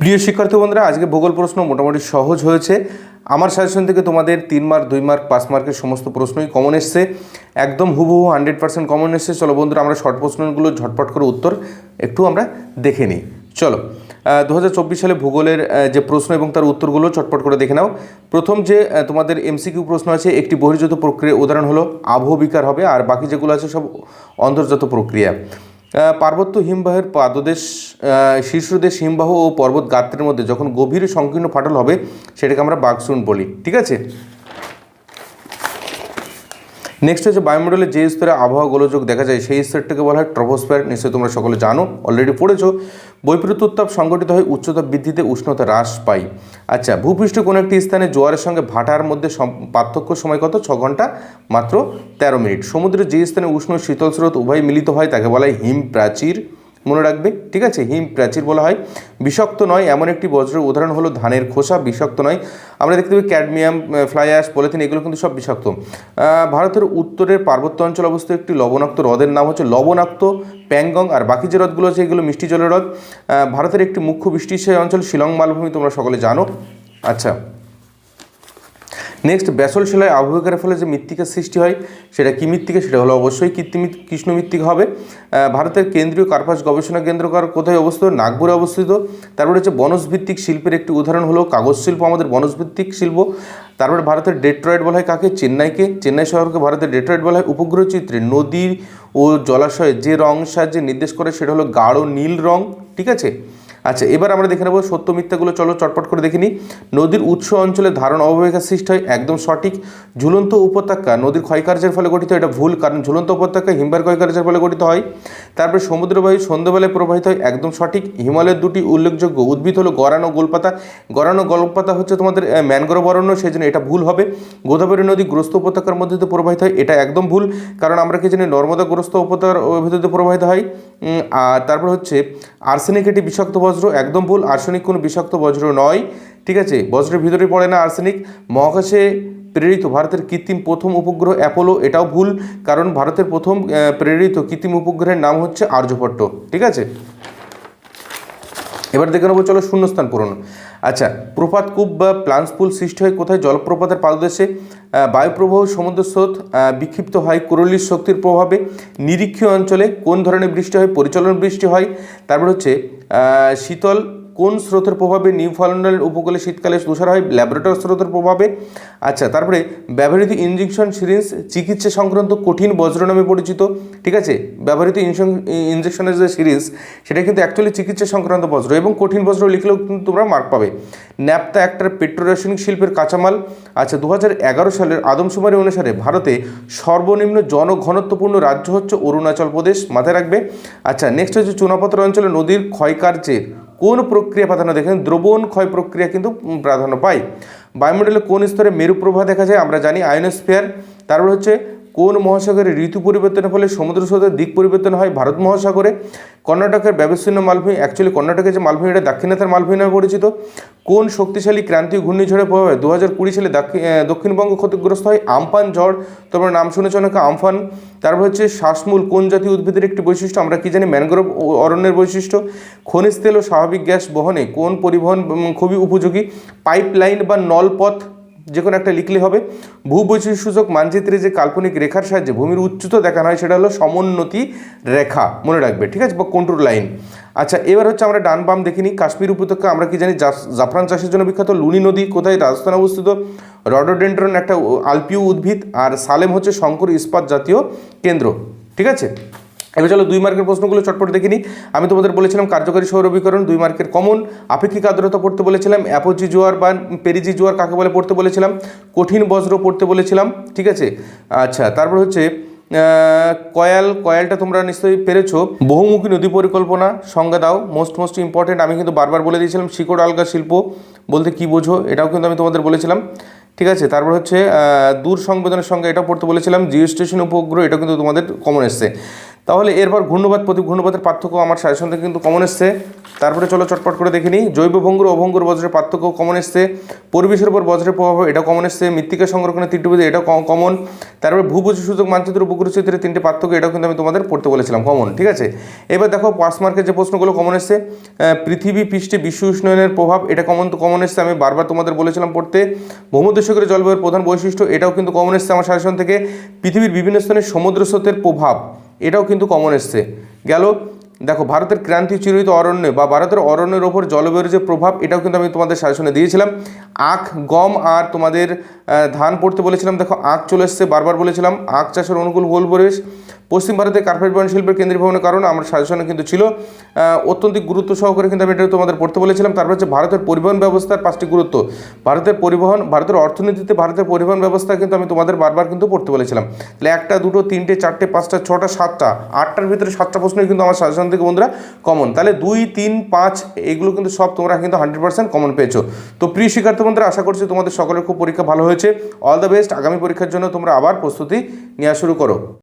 প্রিয় শিক্ষার্থী বন্ধুরা, আজকে ভূগোল প্রশ্ন মোটামুটি সহজ হয়েছে। আমার সাজেশন থেকে তোমাদের তিন মার্ক দুই মার্ক পাঁচ মার্কের সমস্ত প্রশ্নই কমন এসছে। একদম হুবহু হান্ড্রেড পার্সেন্ট কমন এসছে। চলো বন্ধুরা, আমরা শর্ট প্রশ্নগুলো ঝটপট করে উত্তর একটু আমরা দেখে নিই। চলো দু হাজার চব্বিশ সালে ভূগোলের যে প্রশ্ন এবং তার উত্তরগুলো চটপট করে দেখে নাও। প্রথম যে তোমাদের এমসিকিউ প্রশ্ন আছে, একটি বহির্জাত প্রক্রিয়া, উদাহরণ হলো, আবহবিকার হবে, আর বাকি যেগুলো আছে সব অন্তর্জাত প্রক্রিয়া। পার্বত্য হিমবাহের পাদদেশ শীর্ষদেশ হিমবাহ ও পর্বত গাত্রের মধ্যে যখন গভীর সংকীর্ণ ফাটল হবে, সেটাকে আমরা বাঘসুন বলি, ঠিক আছে? নেক্সট হচ্ছে বায়ুমণ্ডলে যে স্তরে আবহাওয়া গোলযোগ দেখা যায়, সেই স্তরটাকে বলা হয় ট্রপোস্ফিয়ার। নিশ্চয়ই তোমরা সকলে জানো অলরেডি পড়েছো। বৈপরীত্য উত্তাপ সংঘটিত হয় উচ্চতা বৃদ্ধিতে উষ্ণতা হ্রাস পাই আচ্ছা ভূপৃষ্ঠ কোনো একটি স্থানে জোয়ারের সঙ্গে ভাটার মধ্যে পার্থক্য সময় কত? ছ ঘণ্টা, মাত্র তেরো মিনিট। সমুদ্রে যে স্থানে উষ্ণ শীতল স্রোত উভয় মিলিত হয়, তাকে বলা হয় হিম প্রাচীর মনে রাখবে, ঠিক আছে? হিম প্রাচীর বলা হয়। বিষাক্ত নয়, এমন একটি বজ্রের উদাহরণ হলো ধানের খোসা, বিষাক্ত নয়। আমরা দেখতে পাই ক্যাডমিয়াম ফ্লাই অ্যাশ, পলিথিন, এগুলো কিন্তু সব বিষাক্ত। ভারতের উত্তরের পার্বত্য অঞ্চল অবস্থিত একটি লবণাক্ত হ্রদের নাম হচ্ছে লবণাক্ত প্যাংগং, আর বাকি যে হ্রদগুলো আছে এগুলো মিষ্টি জলের হ্রদ। ভারতের একটি মুখ্য বৃষ্টিশয় অঞ্চল শিলং, মালভূমি, তোমরা সকলে জানো। আচ্ছা নেক্সট ব্যাসল শিলায় আবহাওয়ার ফলে যে মৃত্তিকার সৃষ্টি হয়, সেটা কি মৃত্তিকা? সেটা হলো অবশ্যই কৃত্রিম কৃষ্ণ মৃত্তিকা হবে। ভারতের কেন্দ্রীয় কার্পাস গবেষণা কেন্দ্রকার কোথায় অবস্থিত? নাগপুরে অবস্থিত। তারপরে হচ্ছে বনজ ভিত্তিক শিল্পের একটি উদাহরণ হলো কাগজ শিল্প, আমাদের বনজ ভিত্তিক শিল্প। তারপরে ভারতের ডেট্রয়েড বলা হয় কাকে? চেন্নাইকে। চেন্নাই শহরকে ভারতের ডেট্রয়েড বলা হয়। উপগ্রহ চিত্রে নদী ও জলাশয়ে যে রং সাহায্যে নির্দেশ করে, সেটা হলো গাঢ় নীল রং, ঠিক আছে? আচ্ছা এবার আমরা দেখে নেব সত্য মিথ্যাগুলো। চলো চটপট করে দেখিনি নদীর উৎস অঞ্চলে ধারণ অববাহিকার সৃষ্টি হয় একদম সঠিক ঝুলন্ত উপত্যকা। নদীর ক্ষয়কার্যের ফলে গঠিত এটা ভুল, কারণ ঝুলন্ত উপত্যকা হিমবার ক্ষয়কার্যের ফলে গঠিত হয়। তারপরে সমুদ্রবায়ু সন্ধ্যাবেলায় প্রবাহিত হয় একদম সঠিক। হিমালয়ের দুটি উল্লেখযোগ্য উদ্ভিদ হলো গরানো গোলপাতা। গরানো গোলপাতা হচ্ছে তোমাদের ম্যানগ্রোভ অরণ্য সেই জন্য এটা ভুল হবে। গোদাবরী নদী গ্রস্ত উপত্যকার মধ্যে দিয়ে প্রবাহিত হয়, এটা একদম ভুল। কারণ আমরা কি জানি নর্মদাগ্রস্ত উপত্যকার ভিতর প্রবাহিত হয়। আর তারপর হচ্ছে আর্সেনিক, এটি বিষাক্ত বজ্র, একদম ভুল। আর্সেনিক কোনো বিষাক্ত বজ্র নয়, ঠিক আছে? বজ্রের ভিতরে পড়ে না আর্সেনিক। মহাকাশে প্রেরিত, ভারতের কৃত্রিম প্রথম উপগ্রহ অ্যাপোলো, এটাও ভুল, কারণ ভারতের প্রথম প্রেরিত কৃত্রিম উপগ্রহের নাম হচ্ছে আর্যভট্ট, ঠিক আছে? এবার দেখে নেব, চলো শূন্যস্থান পূরণ। আচ্ছা প্রপাত কূপ বা প্লান্স পুল সৃষ্টি হয় কোথায়? জলপ্রপাতের পাদদেশে বায়ুপ্রবাহ, সমুদ্র স্রোত বিক্ষিপ্ত হয় কুরলির শক্তির প্রভাবে, নিরীক্ষীয় অঞ্চলে কোন ধরনের বৃষ্টি হয়? পরিচালন বৃষ্টি হয়, তারপর হচ্ছে শীতল কোন স্রোতের প্রভাবে নিউ নিউফাউন্ডল্যান্ড উপকূলে শীতকালে তুষার হয়? ল্যাবরেটরি স্রোতের প্রভাবে। আচ্ছা তারপরে ব্যবহৃত ইঞ্জেকশন সিরিঞ্জ চিকিৎসা সংক্রান্ত কঠিন বজ্র নামে পরিচিত, ঠিক আছে? ব্যবহৃত ইঞ্জেকশনের যে সিরিজ সেটা কিন্তু অ্যাকচুয়ালি চিকিৎসা সংক্রান্ত বজ্র এবং কঠিন বজ্র লিখলেও কিন্তু তোমরা মার্ক পাবে। ন্যাপতা একটা পেট্রোরাসায়নিক শিল্পের কাঁচামাল। আচ্ছা দু সালের আদমশুমারি অনুসারে ভারতে সর্বনিম্ন জনঘনত্বপূর্ণ রাজ্য হচ্ছে অরুণাচল প্রদেশ, মাথায় রাখবে। আচ্ছা নেক্সট হচ্ছে চুনাপত্র অঞ্চলে নদীর ক্ষয়কার্যের কোন প্রক্রিয়া প্রাধান্য দেখেন, দ্রবণ ক্ষয় প্রক্রিয়া কিন্তু প্রাধান্য পায়। বায়ুমণ্ডলে কোন স্তরে মেরু প্রভাব দেখা যায় আমরা জানি আয়নোস্ফিয়ার তারপর হচ্ছে কোন মহাসাগরে ঋতু পরিবর্তনের ফলে সমুদ্র স্রোতের দিক পরিবর্তন হয়? ভারত মহাসাগরে। কর্ণাটকের ব্যবচ্ছিন্ন মালভূমি অ্যাকচুয়ালি কর্ণাটকের যে মালভূমি, এটা দাক্ষিণাত্যের মালভূমি নামে পরিচিত। কোন শক্তিশালী ক্রান্তীয় ঘূর্ণিঝড়ের প্রভাবে দু হাজার কুড়ি সালে দাক্ষি- দক্ষিণবঙ্গ ক্ষতিগ্রস্ত হয়? আমফান ঝড়, তোমরা নাম শুনেছ নাকি? আমফান। তারপর হচ্ছে শ্বাসমূল, কোন জাতীয় উদ্ভিদের একটি বৈশিষ্ট্য? আমরা কি জানি? ম্যানগ্রোভ অরণ্যের বৈশিষ্ট্য। খনিজ তেল ও স্বাভাবিক গ্যাস বহনে কোন পরিবহন খুবই উপযোগী? পাইপলাইন বা নলপথ। যে কোনো একটা লিখলে হবে। ভূবৈচিত্র্যসূচক মানচিত্রে যে কাল্পনিক রেখার সাহায্যে ভূমির উচ্চতা দেখানো হয়, সেটা হলো সমোন্নতি রেখা। মনে রাখবে, ঠিক আছে? বা কন্ট্রোল লাইন আচ্ছা এবার হচ্ছে আমরা ডান বাম দেখিনি কাশ্মীর উপত্যকা, আমরা কি জানি জাফ- জাফরান চাষের জন্য বিখ্যাত লুনি নদী, কোথায়? রাজস্থান অবস্থিত। রডোডেন্ড্রন, একটা আলপিউ উদ্ভিদ। আর সালেম হচ্ছে শঙ্কর ইস্পাত জাতীয় কেন্দ্র, ঠিক আছে? এবার চলো দুই মার্কের প্রশ্নগুলো চটপট দেখিনি আমি তোমাদের বলেছিলাম কার্যকারী সৌরবীকরণ দুই মার্কের কমন। আপেক্ষিক আর্দ্রতা পড়তে বলেছিলাম, অ্যাপোজি জোয়ার বা পেরিজি জোয়ার কাকে বলে পড়তে বলেছিলাম, কঠিন বজ্র পড়তে বলেছিলাম, ঠিক আছে? আচ্ছা তারপর হচ্ছে কয়াল, কয়ালটা তোমরা নিশ্চয়ই পেরেছ। বহুমুখী নদী পরিকল্পনা, সংজ্ঞা দাও মোস্ট মোস্ট ইম্পর্টেন্ট আমি কিন্তু বারবার বলে দিয়েছিলাম, শিকড়, আলগা শিল্প বলতে কি বোঝো, এটাও কিন্তু আমি তোমাদের বলেছিলাম, ঠিক আছে? তারপর হচ্ছে দূর সংবেদনের সঙ্গে এটা পড়তে বলেছিলাম জিও স্টেশন উপগ্রহ এটা কিন্তু তোমাদের কমন এসছে। তাহলে এরপর ঘূর্ণবাদ প্রতি ঘূর্ণবাদের পার্থক্য আমার সাজেশন থেকে কিন্তু কমন এসছে। তারপরে চলো চটপট করে দেখে নিই। জৈব ভঙ্গুর অভঙ্গুর বজ্রের পার্থক্য কমন এসছে। পরিবেশের উপর বজ্রের প্রভাব এটা কমন এসছে। মৃত্তিকা সংরক্ষণের তিনটি এটা কমন তারপরে ভূপতি সূচক মানচিত্র উপগ্রহ চিত্রের তিনটে পার্থক্য এটাও কিন্তু আমি তোমাদের পড়তে বলেছিলাম কমন ঠিক আছে? এবার দেখো পাস মার্কের যে প্রশ্নগুলো কমন এসছে পৃথিবী পৃষ্ঠে বিশ্ব উষ্ণায়নের প্রভাব এটা কমন তো কমন এসছে, আমি বারবার তোমাদের বলেছিলাম পড়তে। ভূমধ্যসাগরের জলবায়ুর প্রধান বৈশিষ্ট্য এটাও কিন্তু কমন এসছে আমার সাজেশন থেকে। পৃথিবীর বিভিন্ন স্থানে সমুদ্র স্রোতের প্রভাব এটাও কিন্তু কমন এসছে। গেল, দেখো, ভারতের ক্রান্তি চিরিত অরণ্যে বা ভারতের অরণ্যের ওপর জলবায়ুর যে প্রভাব, এটাও কিন্তু আমি তোমাদের সাজেশনে দিয়েছিলাম। আখ, গম আর তোমাদের ধান পড়তে বলেছিলাম, দেখো আখ চলে এসছে, বারবার বলেছিলাম, আখ চাষের অনুকূল ভূগোল পরিবেশ পশ্চিম ভারতে কার্পেট বয়ন শিল্পের কেন্দ্রীভবনের কারণে আমার সাজেশনে কিন্তু ছিল। অত্যন্ত গুরুত্ব সহকারে কিন্তু আমি এটা তোমাদের পড়তে বলেছিলাম। তারপর হচ্ছে ভারতের পরিবহন ব্যবস্থার পাঁচটি গুরুত্ব। ভারতের পরিবহন, ভারতের অর্থনীতিতে ভারতের পরিবহন ব্যবস্থা কিন্তু আমি তোমাদের বারবার কিন্তু পড়তে বলেছিলাম। তাহলে একটা, দুটো, তিনটে, চারটে, পাঁচটা, ছটা, সাতটা, আটটার ভিতরে সাতটা প্রশ্নই কিন্তু আমার সাজেশন থেকে বন্ধুরা কমন তাহলে দুই, তিন, পাঁচ, এগুলো কিন্তু সব তোমরা কিন্তু হান্ড্রেড পার্সেন্ট কমন পেয়েছ। তো প্রিয় শিক্ষার্থী বন্ধুরা, আশা করছি তোমাদের সকলের খুব পরীক্ষা ভালো হয়েছে অল দ্য বেস্ট আগামী পরীক্ষার জন্য তোমরা আবার প্রস্তুতি নেওয়া শুরু করো।